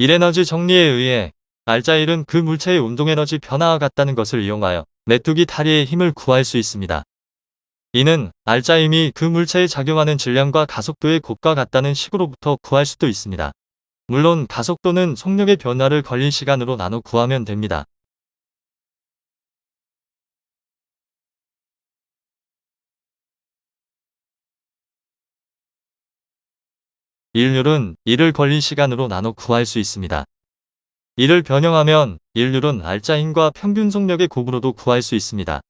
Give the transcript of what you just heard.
1에너지 정리에 의해 알짜 1은 그 물체의 운동에너지 변화와 같다는 것을 이용하여 메뚜기 다리의 힘을 구할 수 있습니다. 이는 알짜 힘이 그 물체에 작용하는 질량과 가속도의 곱과 같다는 식으로부터 구할 수도 있습니다. 물론 가속도는 속력의 변화를 걸린 시간으로 나눠 구하면 됩니다. 일률은 이를 걸린 시간으로 나눠 구할 수 있습니다. 이를 변형하면 일률은 알짜 힘과 평균 속력의 곱으로도 구할 수 있습니다.